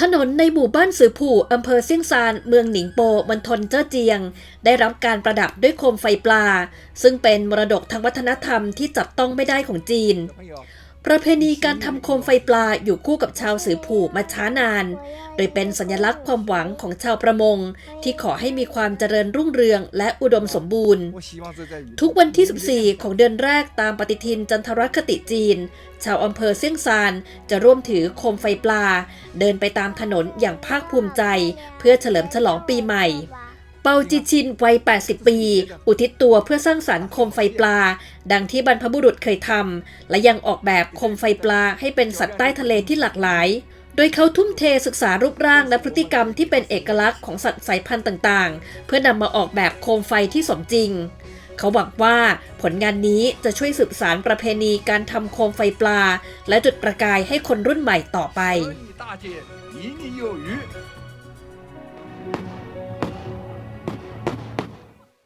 ถนนในหมู่บ้านสือผู่อำเภอเซียงซาน เมืองหนิงโปมณฑลเจ้อเจียง ได้รับการประดับด้วยโคมไฟปลา ซึ่งเป็นมรดกทางวัฒนธรรมที่จับต้องไม่ได้ของจีน ประเพณีการทำโคมไฟปลาอยู่คู่กับชาวสือผูมาช้านาน โดยเป็นสัญลักษณ์ความหวังของชาวประมง ที่ขอให้มีความเจริญรุ่งเรืองและอุดมสมบูรณ์ ทุกวันที่ 14 ของเดือนแรกตามปฏิทินจันทรคติจีน ชาวอำเภอเซี่ยงซานจะร่วมถือโคมไฟปลา เดินไปตามถนนอย่างภาคภูมิใจ เพื่อเฉลิมฉลองปีใหม่ เปาจิชินวัย 80 ปี อุทิศตัวเพื่อสร้างสรรค์โคมไฟปลา ดังที่บรรพบุรุษเคยทำ และยังออกแบบโคมไฟปลาให้เป็นสัตว์ใต้ทะเลที่หลากหลาย โดยเขาทุ่มเทศึกษารูปร่างและพฤติกรรมที่เป็นเอกลักษณ์ของสัตว์สายพันธุ์ต่างๆ เพื่อนำมาออกแบบโคมไฟที่สมจริง เขาบอกว่าผลงานนี้จะช่วยสืบสารประเพณีการทำโคมไฟปลา และจุดประกายให้คนรุ่นใหม่ต่อไป